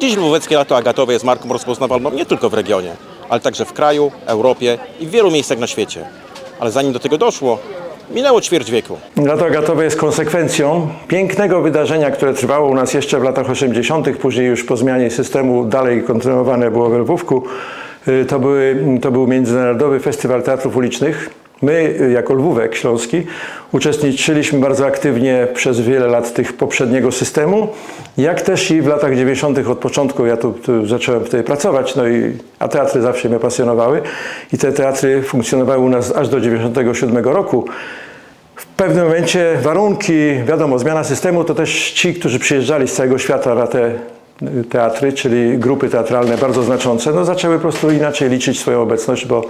Dziś Lwóweckie Lato Agatowe jest marką rozpoznawalną nie tylko w regionie, ale także w kraju, Europie i w wielu miejscach na świecie. Ale zanim do tego doszło, minęło ćwierć wieku. Lato Agatowe jest konsekwencją pięknego wydarzenia, które trwało u nas jeszcze w latach 80., później już po zmianie systemu dalej kontynuowane było we Lwówku. Y, To, były, to był Międzynarodowy Festiwal Teatrów Ulicznych. My, jako Lwówek Śląski, uczestniczyliśmy bardzo aktywnie przez wiele lat tych poprzedniego systemu, jak też i w latach 90. od początku, ja tu, tu zacząłem wtedy pracować, no i, a teatry zawsze mnie pasjonowały i te teatry funkcjonowały u nas aż do 97 roku. W pewnym momencie warunki, wiadomo, zmiana systemu to też ci, którzy przyjeżdżali z całego świata na te teatry, czyli grupy teatralne bardzo znaczące, no zaczęły po prostu inaczej liczyć swoją obecność, bo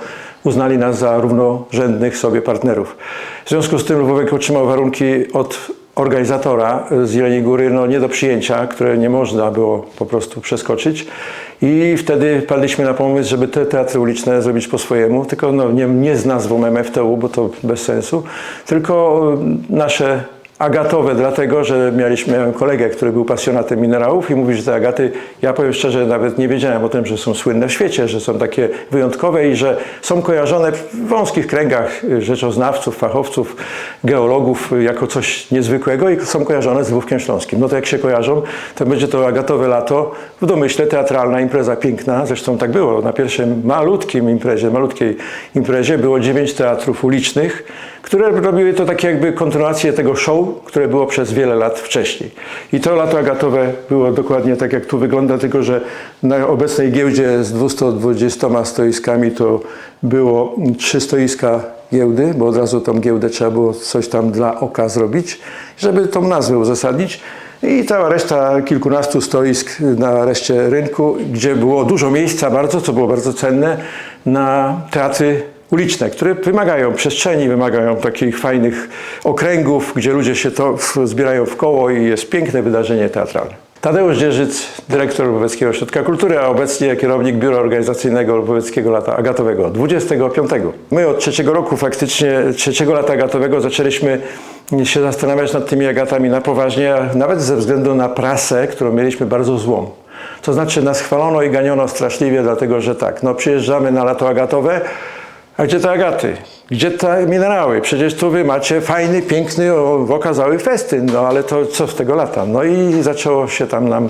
uznali nas za równorzędnych sobie partnerów. W związku z tym Lwówek otrzymał warunki od organizatora z Jeleniej Góry no, nie do przyjęcia, które nie można było po prostu przeskoczyć. I wtedy padliśmy na pomysł, żeby te teatry uliczne zrobić po swojemu, tylko no, nie, nie z nazwą MFTU, bo to bez sensu, tylko y, nasze agatowe, dlatego że mieliśmy kolegę, który był pasjonatem minerałów i mówi, że te agaty, ja powiem szczerze, nawet nie wiedziałem o tym, że są słynne w świecie, że są takie wyjątkowe i że są kojarzone w wąskich kręgach rzeczoznawców, fachowców, geologów jako coś niezwykłego i są kojarzone z Lwówkiem Śląskim. No to jak się kojarzą, to będzie to agatowe lato, w domyśle teatralna impreza piękna, zresztą tak było, na pierwszym malutkim imprezie, malutkiej imprezie było dziewięć teatrów ulicznych, które robiły to takie jakby kontynuację tego show, które było przez wiele lat wcześniej. I to lato agatowe było dokładnie tak, jak tu wygląda, tylko że na obecnej giełdzie z 220 stoiskami to było trzy stoiska giełdy, bo od razu tą giełdę trzeba było coś tam dla oka zrobić, żeby tą nazwę uzasadnić. I cała reszta kilkunastu stoisk na reszcie rynku, gdzie było dużo miejsca bardzo, co było bardzo cenne, na teatry uliczne, które wymagają przestrzeni, wymagają takich fajnych okręgów, gdzie ludzie się to zbierają w koło i jest piękne wydarzenie teatralne. Tadeusz Dzierżyc, dyrektor Luboweckiego Ośrodka Kultury, a obecnie kierownik Biura Organizacyjnego Luboweckiego Lata Agatowego, 25. My od trzeciego roku, faktycznie trzeciego lata agatowego zaczęliśmy się zastanawiać nad tymi agatami na poważnie, nawet ze względu na prasę, którą mieliśmy bardzo złą. To znaczy nas chwalono i ganiono straszliwie, dlatego że tak, no przyjeżdżamy na lato agatowe, a gdzie te agaty? Gdzie te minerały? Przecież tu wy macie fajny, piękny, okazały festyn, no ale to co z tego lata? No i zaczęło się tam nam,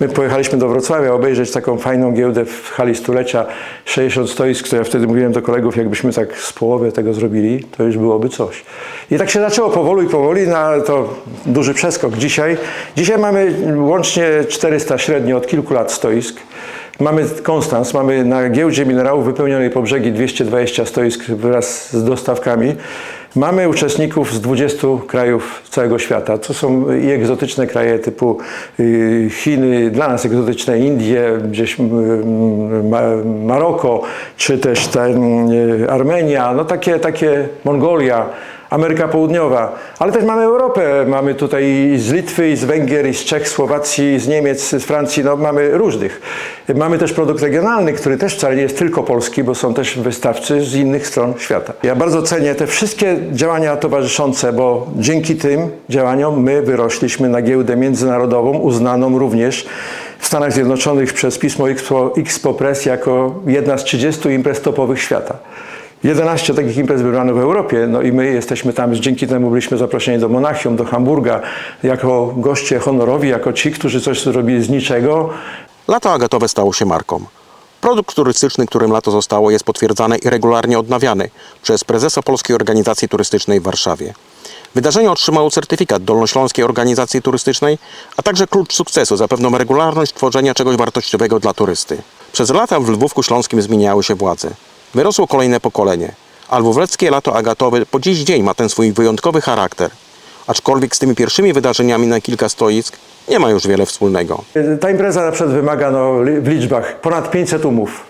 my pojechaliśmy do Wrocławia obejrzeć taką fajną giełdę w hali stulecia, 60 stoisk, to ja wtedy mówiłem do kolegów, jakbyśmy tak z połowy tego zrobili, to już byłoby coś. I tak się zaczęło powoli, powoli, na to duży przeskok dzisiaj. Dzisiaj mamy łącznie 400 średnio od kilku lat stoisk. Mamy Konstans, mamy na giełdzie minerałów wypełnionej po brzegi 220 stoisk wraz z dostawkami. Mamy uczestników z 20 krajów całego świata. To są i egzotyczne kraje typu y, Chiny, dla nas egzotyczne Indie, gdzieś Ma Maroko, czy też y, Armenia, no takie, takie Mongolia. Ameryka Południowa, ale też mamy Europę, mamy tutaj z Litwy, z Węgier, z Czech, Słowacji, z Niemiec, z Francji, no mamy różnych. Mamy też produkt regionalny, który też wcale nie jest tylko polski, bo są też wystawcy z innych stron świata. Ja bardzo cenię te wszystkie działania towarzyszące, bo dzięki tym działaniom my wyrośliśmy na giełdę międzynarodową, uznaną również w Stanach Zjednoczonych przez pismo Expo, Expo Press jako jedna z 30 imprez topowych świata. 11 takich imprez wybrano w Europie, no i my jesteśmy tam, dzięki temu byliśmy zaproszeni do Monachium, do Hamburga, jako goście honorowi, jako ci, którzy coś zrobili z niczego. Lato Agatowe stało się marką. Produkt turystyczny, którym lato zostało, jest potwierdzany i regularnie odnawiany przez prezesa Polskiej Organizacji Turystycznej w Warszawie. Wydarzenie otrzymało certyfikat Dolnośląskiej Organizacji Turystycznej, a także klucz sukcesu, zapewnią regularność tworzenia czegoś wartościowego dla turysty. Przez lata w Lwówku Śląskim zmieniały się władze. Wyrosło kolejne pokolenie, a Lwóweckie Lato Agatowe po dziś dzień ma ten swój wyjątkowy charakter. Aczkolwiek z tymi pierwszymi wydarzeniami na kilka stoisk nie ma już wiele wspólnego. Ta impreza na przykład wymaga no, w liczbach ponad 500 umów.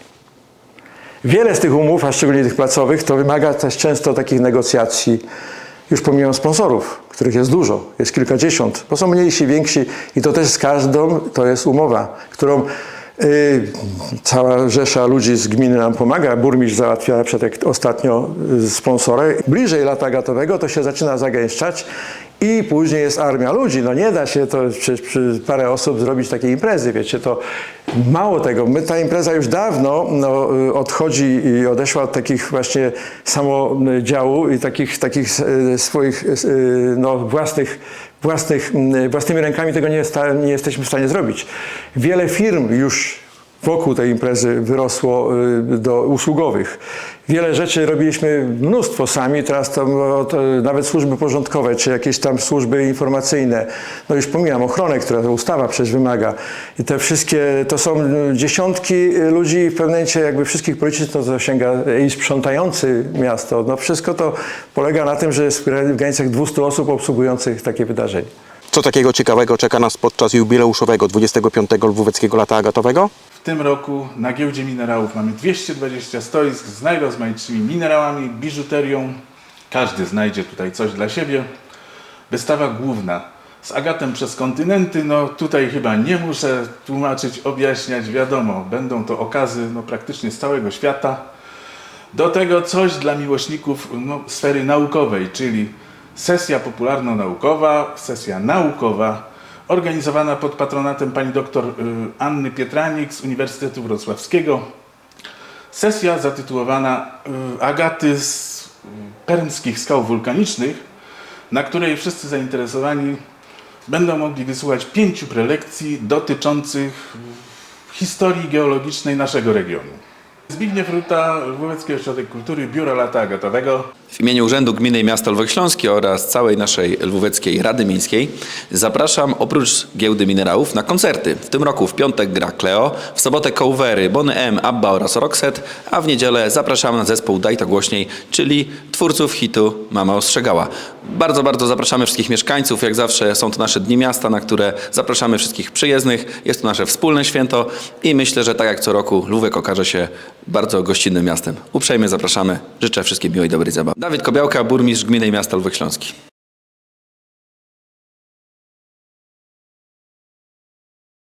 Wiele z tych umów, a szczególnie tych placowych, to wymaga też często takich negocjacji, już pomijam sponsorów, których jest dużo, jest kilkadziesiąt, bo są mniejsi, więksi i to też z każdą to jest umowa, którą cała rzesza ludzi z gminy nam pomaga. Burmistrz załatwia na ostatnio y, sponsora. Bliżej lata gatowego to się zaczyna zagęszczać i później jest armia ludzi. No nie da się to przecież przy parę osób zrobić takiej imprezy, wiecie, to mało tego, my, ta impreza już dawno no, y, odchodzi i odeszła od takich właśnie samodziału i takich, takich y, swoich y, no, własnych, własnych, mm, własnymi rękami tego nie, nie jesteśmy w stanie zrobić. Wiele firm już wokół tej imprezy wyrosło y, do usługowych. Wiele rzeczy robiliśmy mnóstwo sami, teraz to, nawet służby porządkowe, czy jakieś tam służby informacyjne. No już pomijam ochronę, która ta ustawa przecież wymaga. I te wszystkie, to są dziesiątki ludzi i w pewnym momencie jakby wszystkich policzyć, to sięga i sprzątający miasto. No wszystko to polega na tym, że jest w granicach 200 osób obsługujących takie wydarzenie. Co takiego ciekawego czeka nas podczas jubileuszowego 25. Lwóweckiego Lata Agatowego? W tym roku na giełdzie minerałów mamy 220 stoisk z najrozmaitszymi minerałami, biżuterią. Każdy znajdzie tutaj coś dla siebie. Wystawa główna z agatem przez kontynenty. No tutaj chyba nie muszę tłumaczyć, objaśniać. Wiadomo, będą to okazy no, praktycznie z całego świata. Do tego coś dla miłośników no, sfery naukowej, czyli sesja popularno-naukowa, sesja naukowa, organizowana pod patronatem pani doktor y, Anny Pietranik z Uniwersytetu Wrocławskiego. Sesja zatytułowana y, Agaty z y, permskich skał wulkanicznych, na której wszyscy zainteresowani będą mogli wysłuchać pięciu prelekcji dotyczących historii geologicznej naszego regionu. Zbigniew Ruta, Lwówecki Ośrodek Kultury, Biuro Lata Agatowego. W imieniu Urzędu Gminy i Miasta Lwów oraz całej naszej Lwóweckiej Rady Miejskiej zapraszam oprócz giełdy minerałów na koncerty. W tym roku w piątek gra Cleo, w sobotę Covery, Bony M, Abba oraz Roxette, a w niedzielę zapraszamy na zespół Daj to głośniej, czyli twórców hitu Mama ostrzegała. Bardzo, bardzo zapraszamy wszystkich mieszkańców. Jak zawsze są to nasze dni miasta, na które zapraszamy wszystkich przyjezdnych. Jest to nasze wspólne święto i myślę, że tak jak co roku Lwówek okaże się bardzo gościnnym miastem. Uprzejmie zapraszamy. Życzę wszystkim miłej, dobrej zabawy. Dawid Kobiałka, burmistrz Gminy Miasta Lwów Śląski.